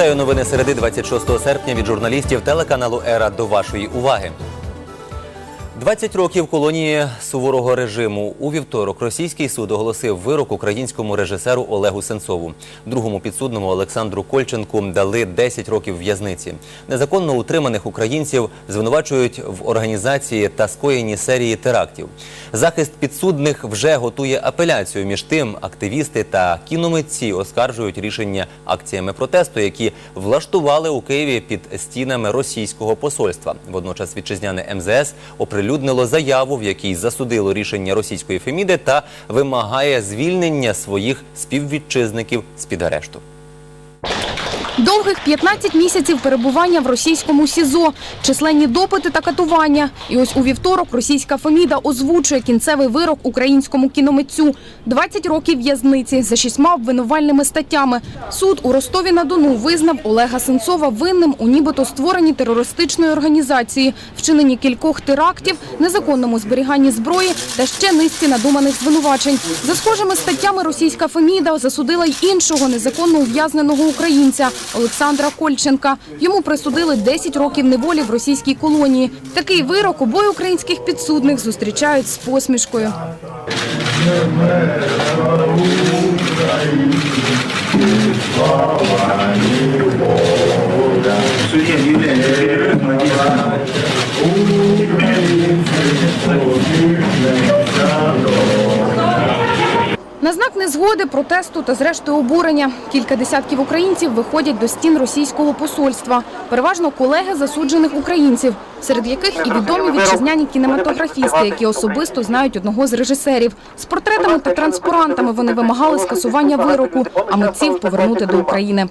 Вітаю новини середи 26 серпня від журналістів телеканалу Ера до вашої уваги. 20 років колонії суворого режиму. У вівторок російський суд оголосив вирок українському режисеру Олегу Сенцову. Другому підсудному Олександру Кольченку дали 10 років в'язниці. Незаконно утриманих українців звинувачують в організації та скоєнні серії терактів. Захист підсудних вже готує апеляцію. Між тим, активісти та кіномитці оскаржують рішення акціями протесту, які влаштували у Києві під стінами російського посольства. Водночас вітчизняне МЗС оприлюднило заяву, в якій засудило рішення російської Феміди та вимагає звільнення своїх співвітчизників з під арешту. Довгих 15 місяців перебування в російському СІЗО, численні допити та катування. І ось у вівторок російська Феміда озвучує кінцевий вирок українському кіномитцю. 20 років в'язниці за шістьма обвинувальними статтями. Суд у Ростові-на-Дону визнав Олега Сенцова винним у нібито створенні терористичної організації, вчиненні кількох терактів, незаконному зберіганні зброї та ще низці надуманих звинувачень. За схожими статтями російська Феміда засудила й іншого незаконно ув'язненого українця Олександра Кольченка. Йому присудили 10 років неволі в російській колонії. Такий вирок обоє українських підсудних зустрічають з посмішкою. На знак незгоди, протесту та зрештою обурення кілька десятків українців виходять до стін російського посольства. Переважно колеги засуджених українців, серед яких і відомі вітчизняні кінематографісти, які особисто знають одного з режисерів. З портретами та транспарантами вони вимагали скасування вироку, а митців повернути до України.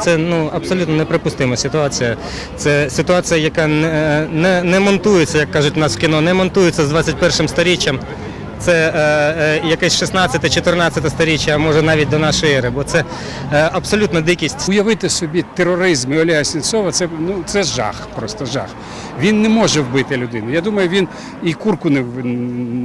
Це ну абсолютно неприпустима ситуація. Це ситуація, яка не, не, не монтується, як кажуть нас в кіно, не монтується з 21 сторіччям. Це е, е, якесь 16-14 сторіччя, а може навіть до нашої ери, бо це е, абсолютно дикість. Уявити собі тероризм Олега Сінцова, це ну це жах, просто жах. Він не може вбити людину. Я думаю, він і курку не,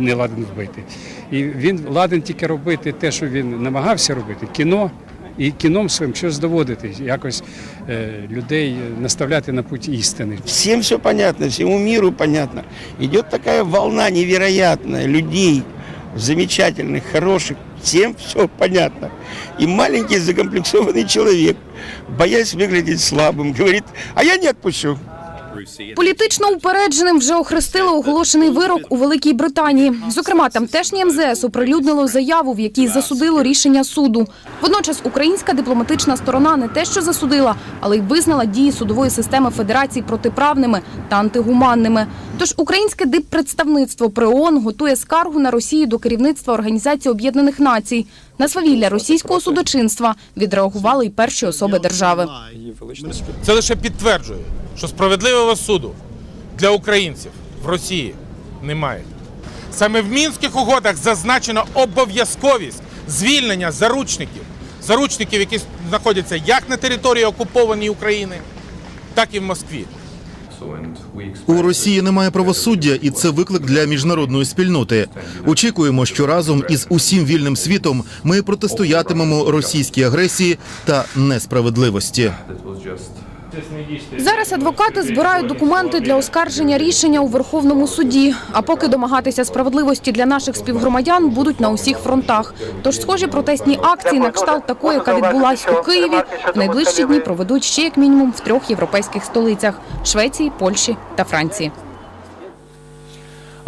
не ладен вбити. І він ладен тільки робити те, що він намагався робити кіно І кіном своїм щось доводити, якось е, людей наставляти на путь істини. Всем все понятно, всему миру понятно. Идет такая волна невероятная людей, замечательных, хороших. Всем все понятно. И маленький закомплексованный человек, боясь выглядеть слабым, говорит, а я не отпущу. Політично упередженим вже охрестили оголошений вирок у Великій Британії. Зокрема, тамтешнє МЗС оприлюднило заяву, в якій засудило рішення суду. Водночас українська дипломатична сторона не те, що засудила, але й визнала дії судової системи Федерації протиправними та антигуманними. Тож українське диппредставництво при ООН готує скаргу на Росію до керівництва Організації Об'єднаних Націй. На свавілля російського судочинства відреагували й перші особи держави. Це лише підтверджує, що справедливого суду для українців в Росії немає. Саме в мінських угодах зазначено обов'язковість звільнення заручників, заручників, які знаходяться як на території окупованої України, так і в Москві. У Росії немає правосуддя, і це виклик для міжнародної спільноти. Очікуємо, що разом із усім вільним світом ми протистоятимемо російській агресії та несправедливості. Зараз адвокати збирають документи для оскарження рішення у Верховному суді. А поки домагатися справедливості для наших співгромадян будуть на усіх фронтах. Тож схожі протестні акції на кшталт такої, яка відбулась у Києві, в найближчі дні проведуть ще як мінімум в трьох європейських столицях Швеції, Польщі та Франції.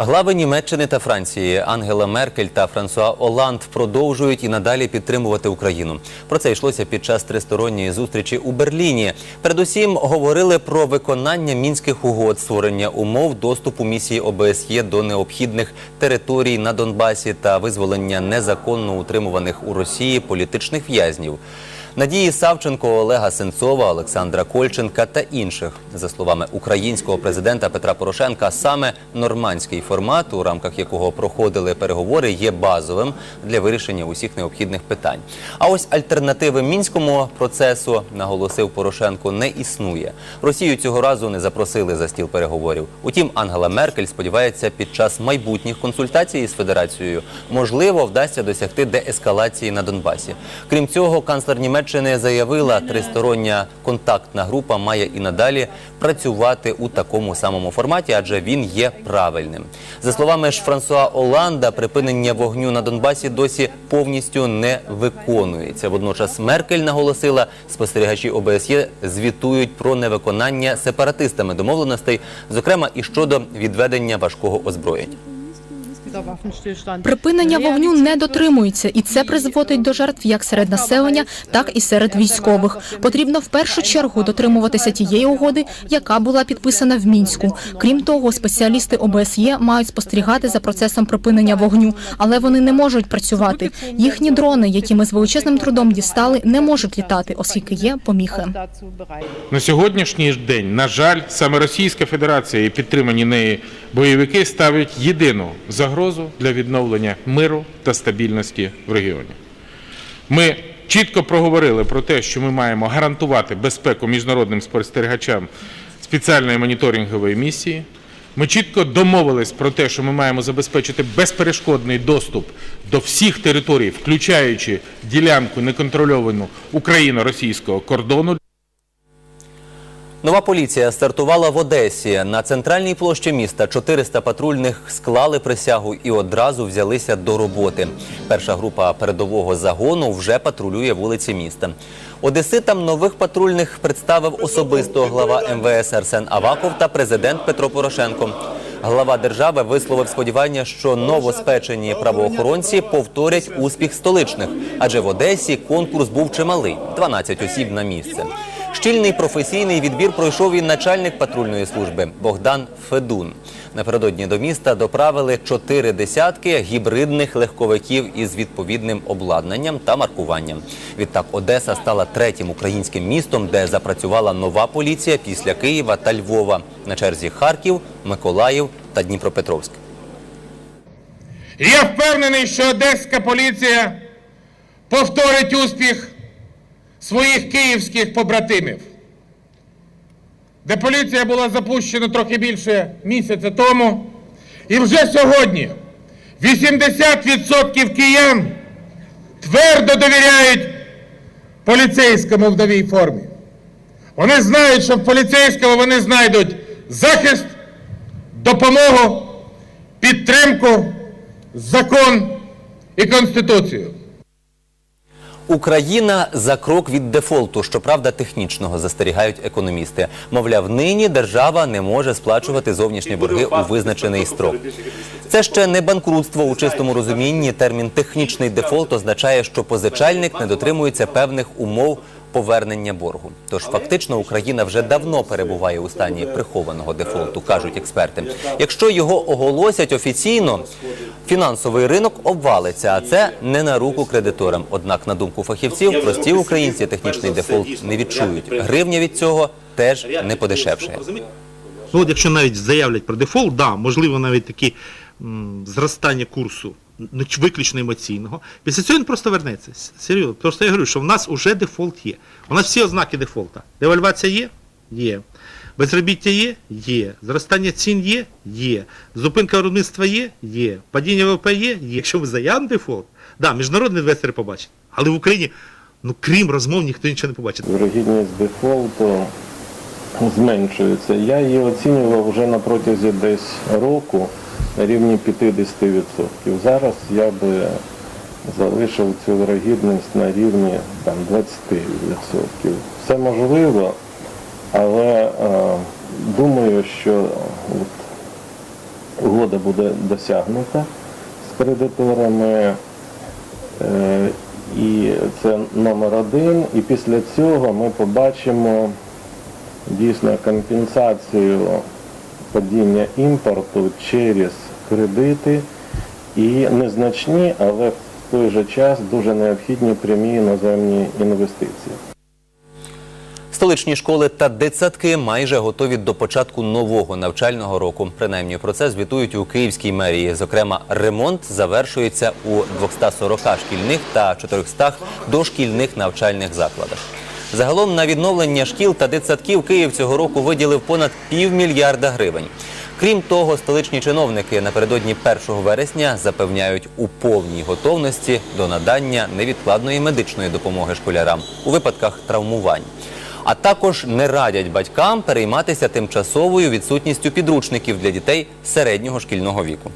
Глави Німеччини та Франції Ангела Меркель та Франсуа Оланд продовжують і надалі підтримувати Україну. Про це йшлося під час тристоронньої зустрічі у Берліні. Передусім говорили про виконання мінських угод, створення умов доступу місії ОБСЄ до необхідних територій на Донбасі та визволення незаконно утримуваних у Росії політичних в'язнів. Надії Савченко, Олега Сенцова, Олександра Кольченка та інших. За словами українського президента Петра Порошенка, саме нормандський формат, у рамках якого проходили переговори, є базовим для вирішення усіх необхідних питань. А ось альтернативи мінському процесу, наголосив Порошенко, не існує. Росію цього разу не запросили за стіл переговорів. Утім, Ангела Меркель сподівається, під час майбутніх консультацій з Федерацією можливо вдасться досягти деескалації на Донбасі. Крім цього, канцлер Німеччини Німеччини заявила, тристороння контактна група має і надалі працювати у такому самому форматі, адже він є правильним. За словами ж Франсуа Оланда, припинення вогню на Донбасі досі повністю не виконується. Водночас Меркель наголосила, спостерігачі ОБСЄ звітують про невиконання сепаратистами домовленостей, зокрема і щодо відведення важкого озброєння. Припинення вогню не дотримується, і це призводить до жертв як серед населення, так і серед військових. Потрібно в першу чергу дотримуватися тієї угоди, яка була підписана в мінську. Крім того, спеціалісти ОБСЄ мають спостерігати за процесом припинення вогню, але вони не можуть працювати. Їхні дрони, які ми з величезним трудом дістали, не можуть літати, оскільки є поміхи. На сьогоднішній день, на жаль, саме Російська Федерація і підтримані нею бойовики ставлять єдину загрозу для відновлення миру та стабільності в регіоні. Ми чітко проговорили про те, що ми маємо гарантувати безпеку міжнародним спостерігачам спеціальної моніторингової місії. Ми чітко домовились про те, що ми маємо забезпечити безперешкодний доступ до всіх територій, включаючи ділянку неконтрольовану україно-російського кордону. Нова поліція стартувала в Одесі. На центральній площі міста 400 патрульних склали присягу і одразу взялися до роботи. Перша група передового загону вже патрулює вулиці міста. Одеситам нових патрульних представив особисто глава МВС Арсен Аваков та президент Петро Порошенко. Глава держави висловив сподівання, що новоспечені правоохоронці повторять успіх столичних, адже в Одесі конкурс був чималий 12 осіб на місце. Щільний професійний відбір пройшов і начальник патрульної служби Богдан Федун. Напередодні до міста доправили чотири десятки гібридних легковиків із відповідним обладнанням та маркуванням. Відтак Одеса стала третім українським містом, де запрацювала нова поліція після Києва та Львова. На черзі Харків, Миколаїв та Дніпропетровськ. Я впевнений, що одеська поліція повторить успіх своїх київських побратимів, де поліція була запущена трохи більше місяця тому. І вже сьогодні 80% киян твердо довіряють поліцейському в новій формі. Вони знають, що в поліцейському вони знайдуть захист, допомогу, підтримку, закон і конституцію. Україна за крок від дефолту, щоправда, технічного застерігають економісти. Мовляв, нині держава не може сплачувати зовнішні борги у визначений строк. Це ще не банкрутство у чистому розумінні. Термін технічний дефолт означає, що позичальник не дотримується певних умов повернення боргу. Тож фактично Україна вже давно перебуває у стані прихованого дефолту, кажуть експерти. Якщо його оголосять офіційно, фінансовий ринок обвалиться, а це не на руку кредиторам. Однак, на думку фахівців, прості українці технічний дефолт не відчують. Гривня від цього теж не подешевшає. Ну, от якщо навіть заявлять про дефолт, да, можливо, навіть такі зростання курсу ну, виключно емоційного. Після цього він просто вернеться. Серйозно. Просто я говорю, що в нас вже дефолт є. У нас всі ознаки дефолта. Девальвація є? Є. Безробіття є? Є. Зростання цін є? Є. Зупинка виробництва є? Є. Падіння ВВП є? Є. Якщо ми заявимо дефолт, да, міжнародні інвестори побачать. Але в Україні, ну крім розмов, ніхто нічого не побачить. Вирогідність дефолту зменшується. Я її оцінював вже на протязі десь року на рівні 50%. Зараз я би залишив цю вирогідність на рівні там, 20%. Все можливо, але е, думаю, що от, угода буде досягнута з кредиторами. Е, І це номер один. І після цього ми побачимо дійсно компенсацію падіння імпорту через кредити і незначні, але в той же час дуже необхідні прямі іноземні інвестиції. Столичні школи та дитсадки майже готові до початку нового навчального року. Принаймні про це звітують у Київській мерії. Зокрема, ремонт завершується у 240 шкільних та 400 дошкільних навчальних закладах. Загалом на відновлення шкіл та дитсадків Київ цього року виділив понад півмільярда гривень. Крім того, столичні чиновники напередодні 1 вересня запевняють у повній готовності до надання невідкладної медичної допомоги школярам у випадках травмувань. А також не радять батькам перейматися тимчасовою відсутністю підручників для дітей середнього шкільного віку.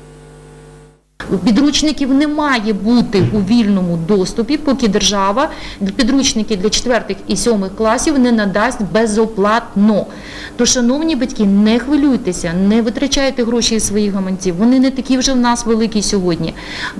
Підручників не має бути у вільному доступі, поки держава підручники для 4 і 7 класів не надасть безоплатно. То, шановні батьки, не хвилюйтеся, не витрачайте гроші своїх гаманців. Вони не такі вже в нас великі сьогодні.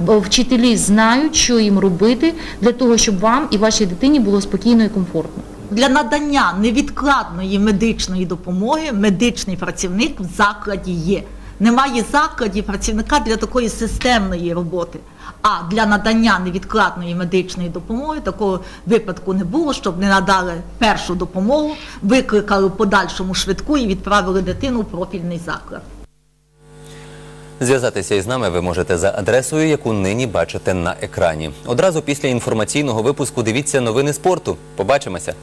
Вчителі знають, що їм робити для того, щоб вам і вашій дитині було спокійно і комфортно. Для надання невідкладної медичної допомоги медичний працівник в закладі є. Немає закладів працівника для такої системної роботи. А для надання невідкладної медичної допомоги такого випадку не було, щоб не надали першу допомогу, викликали в подальшому швидку і відправили дитину в профільний заклад. Зв'язатися із нами ви можете за адресою, яку нині бачите на екрані. Одразу після інформаційного випуску дивіться новини спорту. Побачимося.